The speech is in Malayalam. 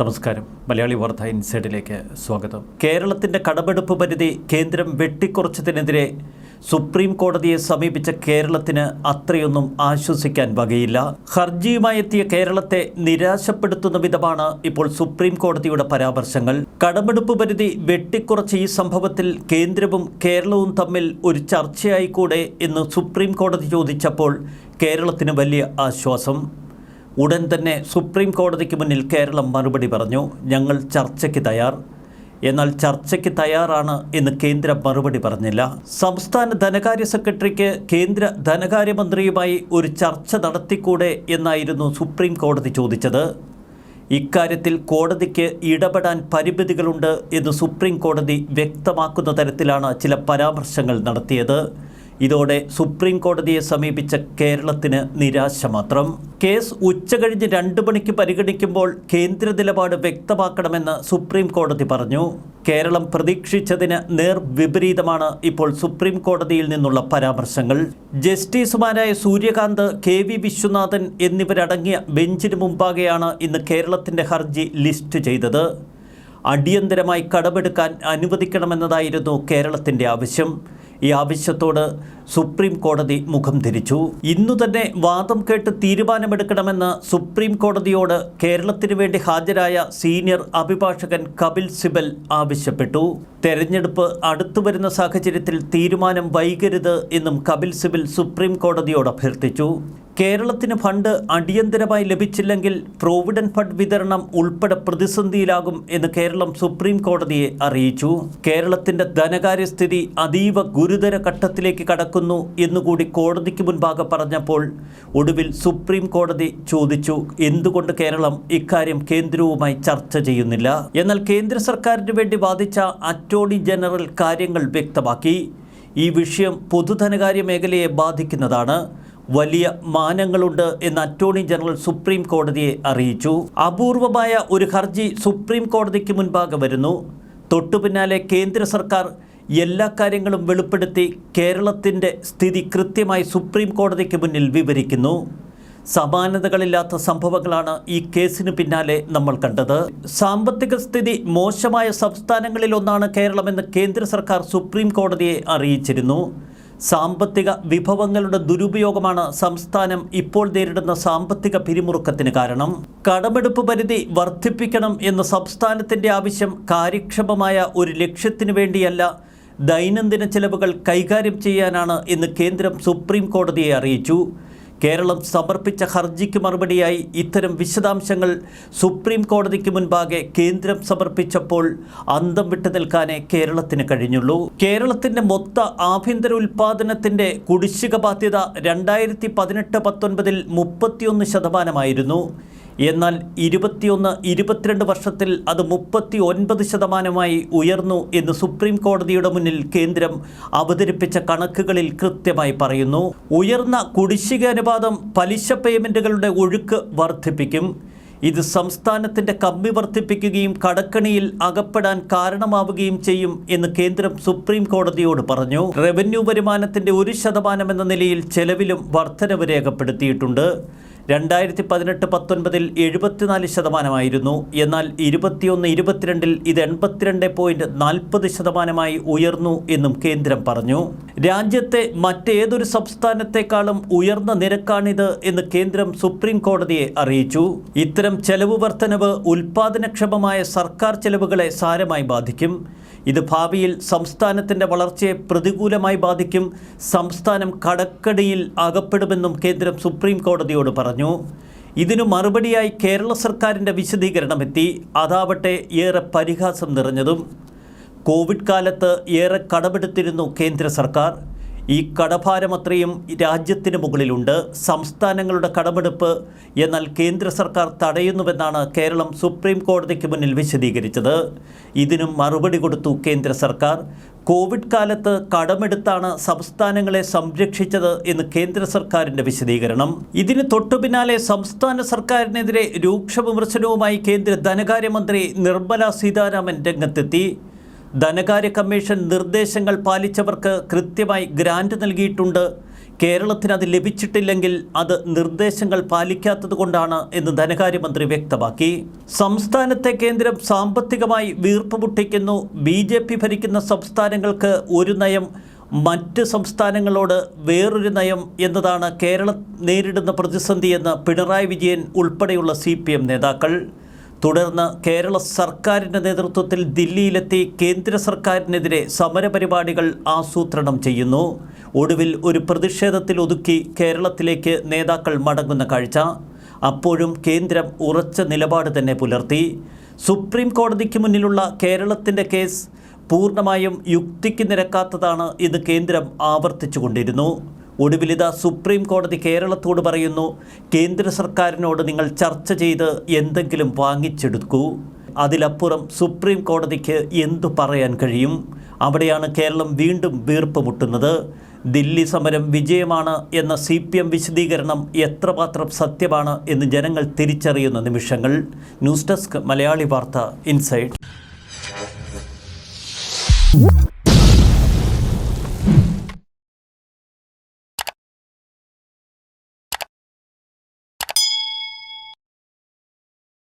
നമസ്കാരം. മലയാളി വാർത്ത ഇൻസൈഡിലേക്ക് സ്വാഗതം. കേരളത്തിന്റെ കടമെടുപ്പ് പരിധി കേന്ദ്രം വെട്ടിക്കുറച്ചതിനെതിരെ സുപ്രീം കോടതിയെ സമീപിച്ച കേരളത്തിന് അത്രയൊന്നും ആശ്വസിക്കാൻ വകയില്ല. ഹർജിയുമായി എത്തിയ കേരളത്തെ നിരാശപ്പെടുത്തുന്ന വിധമാണ് ഇപ്പോൾ സുപ്രീം കോടതിയുടെ പരാമർശങ്ങൾ. കടമെടുപ്പ് പരിധി വെട്ടിക്കുറച്ച ഈ സംഭവത്തിൽ കേന്ദ്രവും കേരളവും തമ്മിൽ ഒരു ചർച്ചയായിക്കൂടെ എന്ന് സുപ്രീം കോടതി ചോദിച്ചപ്പോൾ കേരളത്തിന് വലിയ ആശ്വാസം. ഉടൻ തന്നെ സുപ്രീം കോടതിക്ക് മുന്നിൽ കേരളം മറുപടി പറഞ്ഞു. ഞങ്ങൾ ചർച്ചയ്ക്ക് തയ്യാർ. എന്നാൽ ചർച്ചയ്ക്ക് തയ്യാറാണ് എന്ന് കേന്ദ്ര മറുപടി പറഞ്ഞില്ല. സംസ്ഥാന ധനകാര്യ സെക്രട്ടറിക്ക് കേന്ദ്ര ധനകാര്യമന്ത്രിയുമായി ഒരു ചർച്ച നടത്തിക്കൂടെ എന്നായിരുന്നു സുപ്രീം കോടതി ചോദിച്ചത്. ഇക്കാര്യത്തിൽ കോടതിക്ക് ഇടപെടാൻ പരിമിതികളുണ്ട് എന്ന് സുപ്രീം കോടതി വ്യക്തമാക്കുന്ന തരത്തിലാണ് ചില പരാമർശങ്ങൾ നടത്തിയത്. ഇതോടെ സുപ്രീം കോടതിയെ സമീപിച്ച കേരളത്തിന് നിരാശ മാത്രം. കേസ് ഉച്ചകഴിഞ്ഞ് രണ്ട് മണിക്ക് പരിഗണിക്കുമ്പോൾ കേന്ദ്ര നിലപാട് വ്യക്തമാക്കണമെന്ന് സുപ്രീം കോടതി പറഞ്ഞു. കേരളം പ്രതീക്ഷിച്ചതിന് നേർ വിപരീതമാണ് ഇപ്പോൾ സുപ്രീം കോടതിയിൽ നിന്നുള്ള പരാമർശങ്ങൾ. ജസ്റ്റിസുമാരായ സൂര്യകാന്ത് കെ വി വിശ്വനാഥൻ എന്നിവരടങ്ങിയ ബെഞ്ചിന് മുമ്പാകെയാണ് ഇന്ന് കേരളത്തിന്റെ ഹർജി ലിസ്റ്റ് ചെയ്തത്. അടിയന്തരമായി കടമെടുക്കാൻ അനുവദിക്കണമെന്നതായിരുന്നു കേരളത്തിന്റെ ആവശ്യം. ഈ ആവശ്യത്തോട് സുപ്രീം കോടതി മുഖം തിരിച്ചു ഇന്നു തന്നെ വാദം കേട്ട് തീരുമാനമെടുക്കണമെന്ന് സുപ്രീം കോടതിയോട് കേരളത്തിനു വേണ്ടി ഹാജരായ സീനിയർ അഭിഭാഷകൻ കപിൽ സിബൽ ആവശ്യപ്പെട്ടു. തെരഞ്ഞെടുപ്പ് അടുത്തു വരുന്ന സാഹചര്യത്തിൽ തീരുമാനം വൈകരുത് എന്നും കപിൽ സിബിൽ സുപ്രീം കോടതിയോട് അഭ്യർത്ഥിച്ചു. കേരളത്തിന് ഫണ്ട് അടിയന്തരമായി ലഭിച്ചില്ലെങ്കിൽ പ്രോവിഡന്റ് ഫണ്ട് വിതരണം ഉൾപ്പെടെ പ്രതിസന്ധിയിലാകും എന്ന് കേരളം സുപ്രീം കോടതിയെ അറിയിച്ചു. കേരളത്തിന്റെ ധനകാര്യസ്ഥിതി അതീവ ഗുരുതര ഘട്ടത്തിലേക്ക് കടക്കുന്നു എന്നുകൂടി കോടതിക്ക് മുൻപാകെ പറഞ്ഞപ്പോൾ ഒടുവിൽ സുപ്രീം കോടതി ചോദിച്ചു. എന്തുകൊണ്ട് കേരളം ഇക്കാര്യം കേന്ദ്രവുമായി ചർച്ച ചെയ്യുന്നില്ല? എന്നാൽ കേന്ദ്ര സർക്കാരിന് വേണ്ടി വാദിച്ച അറ്റോർണി ജനറൽ കാര്യങ്ങൾ വ്യക്തമാക്കി. ഈ വിഷയം പൊതുധനകാര്യ മേഖലയെ ബാധിക്കുന്നതാണ്. വലിയ മാനങ്ങളുണ്ട് എന്ന് അറ്റോർണി ജനറൽ സുപ്രീം കോടതിയെ അറിയിച്ചു. അപൂർവമായ ഒരു ഹർജി സുപ്രീം കോടതിക്ക് മുൻപാകെ വരുന്നു. തൊട്ടുപിന്നാലെ കേന്ദ്ര സർക്കാർ എല്ലാ കാര്യങ്ങളും വെളിപ്പെടുത്തി കേരളത്തിന്റെ സ്ഥിതി കൃത്യമായി സുപ്രീം കോടതിക്ക് മുന്നിൽ വിവരിക്കുന്നു. സമാനതകളില്ലാത്ത സംഭവങ്ങളാണ് ഈ കേസിന് പിന്നാലെ നമ്മൾ കണ്ടത്. സാമ്പത്തിക സ്ഥിതി മോശമായ സംസ്ഥാനങ്ങളിലൊന്നാണ് കേരളമെന്ന് കേന്ദ്ര സർക്കാർ സുപ്രീം കോടതിയെ അറിയിച്ചിരുന്നു. സാമ്പത്തിക വിഭവങ്ങളുടെ ദുരുപയോഗമാണ് സംസ്ഥാനം ഇപ്പോൾ നേരിടുന്ന സാമ്പത്തിക പിരിമുറുക്കത്തിന് കാരണം. കടമെടുപ്പ് പരിധി വർദ്ധിപ്പിക്കണം എന്ന സംസ്ഥാനത്തിന്റെ ആവശ്യം കാര്യക്ഷമമായ ഒരു ലക്ഷ്യത്തിനു വേണ്ടിയല്ല ദൈനംദിന ചെലവുകൾ കൈകാര്യം ചെയ്യാനാണ് എന്ന് കേന്ദ്രം സുപ്രീം കോടതിയെ അറിയിച്ചു. കേരളം സമർപ്പിച്ച ഹർജിക്ക് മറുപടിയായി ഇത്തരം വിശദാംശങ്ങൾ സുപ്രീം കോടതിക്ക് മുൻപാകെ കേന്ദ്രം സമർപ്പിച്ചപ്പോൾ അന്തം വിട്ടു നിൽക്കാനേ കേരളത്തിന് കഴിഞ്ഞുള്ളൂ. കേരളത്തിന്റെ മൊത്ത ആഭ്യന്തര ഉൽപാദനത്തിന്റെ കുടിശ്ശിക ബാധ്യത രണ്ടായിരത്തി പതിനെട്ട് പത്തൊൻപതിൽ മുപ്പത്തിയൊന്ന് ശതമാനമായിരുന്നു. എന്നാൽ ഇരുപത്തിയൊന്ന് ഇരുപത്തിരണ്ട് വർഷത്തിൽ അത് മുപ്പത്തി ഒൻപത് ശതമാനമായി ഉയർന്നു എന്ന് സുപ്രീം കോടതിയുടെ മുന്നിൽ കേന്ദ്രം അവതരിപ്പിച്ച കണക്കുകളിൽ കൃത്യമായി പറയുന്നു. ഉയർന്ന കുടിശ്ശിക അനുപാതം പലിശ പേയ്മെന്റുകളുടെ ഒഴുക്ക് വർദ്ധിപ്പിക്കും. ഇത് സംസ്ഥാനത്തിന്റെ കമ്മി വർദ്ധിപ്പിക്കുകയും കടക്കണിയിൽ അകപ്പെടാൻ കാരണമാവുകയും ചെയ്യും എന്ന് കേന്ദ്രം സുപ്രീം കോടതിയോട് പറഞ്ഞു. റവന്യൂ വരുമാനത്തിന്റെ ഒരു ശതമാനം എന്ന നിലയിൽ ചെലവിലും വർധനവ് രേഖപ്പെടുത്തിയിട്ടുണ്ട്. രണ്ടായിരത്തി പതിനെട്ട് പത്തൊൻപതിൽ എഴുപത്തിനാല് ശതമാനമായിരുന്നു. എന്നാൽ ഇരുപത്തിയൊന്ന് ഇരുപത്തിരണ്ടിൽ ഇത് എൺപത്തിരണ്ട് പോയിന്റ് നാൽപ്പത് ശതമാനമായി ഉയർന്നു എന്നും കേന്ദ്രം പറഞ്ഞു. രാജ്യത്തെ മറ്റേതൊരു സംസ്ഥാനത്തെക്കാളും ഉയർന്ന നിരക്കാണിത് എന്ന് കേന്ദ്രം സുപ്രീം കോടതിയെ അറിയിച്ചു. ഇത്തരം ചെലവ് വർധനവ് ഉൽപാദനക്ഷമമായ സർക്കാർ ചെലവുകളെ സാരമായി ബാധിക്കും. ഇത് ഭാവിയിൽ സംസ്ഥാനത്തിന്റെ വളർച്ചയെ പ്രതികൂലമായി ബാധിക്കും. സംസ്ഥാനം കടക്കടിയിൽ അകപ്പെടുമെന്നും കേന്ദ്രം സുപ്രീം കോടതിയോട് പറഞ്ഞു. ഇതിനു മറുപടിയായി കേരള സർക്കാരിന്റെ വിശദീകരണമെത്തി. അതാവട്ടെ ഏറെ പരിഹാസം നിറഞ്ഞതും. കോവിഡ് കാലത്ത് ഏറെ കടമെടുത്തിരുന്നു കേന്ദ്ര സർക്കാർ. ഈ കടഭാരമത്രയും രാജ്യത്തിന് മുകളിലുണ്ട്. സംസ്ഥാനങ്ങളുടെ കടമെടുപ്പ് എന്നാൽ കേന്ദ്ര സർക്കാർ തടയുന്നുവെന്നാണ് കേരളം സുപ്രീം കോടതിക്ക് മുന്നിൽ വിശദീകരിച്ചത്. ഇതിനും മറുപടി കൊടുത്തു കേന്ദ്ര സർക്കാർ. കോവിഡ് കാലത്ത് കടമെടുത്താണ് സംസ്ഥാനങ്ങളെ സംരക്ഷിച്ചത് എന്ന് കേന്ദ്ര സർക്കാരിന്റെ വിശദീകരണം. ഇതിന് തൊട്ടു പിന്നാലെ സംസ്ഥാന സർക്കാരിനെതിരെ രൂക്ഷ വിമർശനവുമായി കേന്ദ്ര ധനകാര്യമന്ത്രി നിർമ്മല സീതാരാമൻ രംഗത്തെത്തി. ധനകാര്യ കമ്മീഷൻ നിർദ്ദേശങ്ങൾ പാലിച്ചവർക്ക് കൃത്യമായി ഗ്രാന്റ് നൽകിയിട്ടുണ്ട്. കേരളത്തിന് അത് ലഭിച്ചിട്ടില്ലെങ്കിൽ അത് നിർദ്ദേശങ്ങൾ പാലിക്കാത്തത് കൊണ്ടാണ് എന്ന് ധനകാര്യമന്ത്രി വ്യക്തമാക്കി. സംസ്ഥാനത്തെ കേന്ദ്രം സാമ്പത്തികമായി വീർപ്പ് മുട്ടിക്കുന്നു. ബി ജെ പി ഭരിക്കുന്ന സംസ്ഥാനങ്ങൾക്ക് ഒരു നയം മറ്റ് സംസ്ഥാനങ്ങളോട് വേറൊരു നയം എന്നതാണ് കേരളം നേരിടുന്ന പ്രതിസന്ധിയെന്ന് പിണറായി വിജയൻ ഉൾപ്പെടെയുള്ള സി നേതാക്കൾ. തുടർന്ന് കേരള സർക്കാരിന്റെ നേതൃത്വത്തിൽ ദില്ലിയിലെത്തി കേന്ദ്ര സർക്കാരിനെതിരെ സമരപരിപാടികൾ ആസൂത്രണം ചെയ്യുന്നു. ഒടുവിൽ ഒരു പ്രതിഷേധത്തിൽ ഒതുക്കി കേരളത്തിലേക്ക് നേതാക്കൾ മടങ്ങുന്ന കാഴ്ച. അപ്പോഴും കേന്ദ്രം ഉറച്ച നിലപാട് തന്നെ പുലർത്തി. സുപ്രീം കോടതിക്ക് മുന്നിലുള്ള കേരളത്തിന്റെ കേസ് പൂർണമായും യുക്തിക്ക് നിരക്കാത്തതാണ് ഇത് കേന്ദ്രം ആവർത്തിച്ചുകൊണ്ടിരുന്നു. ഒടുവിലിത സുപ്രീം കോടതി കേരളത്തോട് പറയുന്നു കേന്ദ്ര സർക്കാരിനോട് നിങ്ങൾ ചർച്ച ചെയ്ത് എന്തെങ്കിലും വാങ്ങിച്ചെടുക്കൂ. അതിലപ്പുറം സുപ്രീം കോടതിക്ക് എന്തു പറയാൻ കഴിയും? അവിടെയാണ് കേരളം വീണ്ടും വീർപ്പ് മുട്ടുന്നത്. ദില്ലി സമരം വിജയമാണ് എന്ന സി പി എം വിശദീകരണം എത്രമാത്രം സത്യമാണ് എന്ന് ജനങ്ങൾ തിരിച്ചറിയുന്ന നിമിഷങ്ങൾ. ന്യൂസ് ഡെസ്ക് മലയാളി വാർത്ത ഇൻസൈഡ്.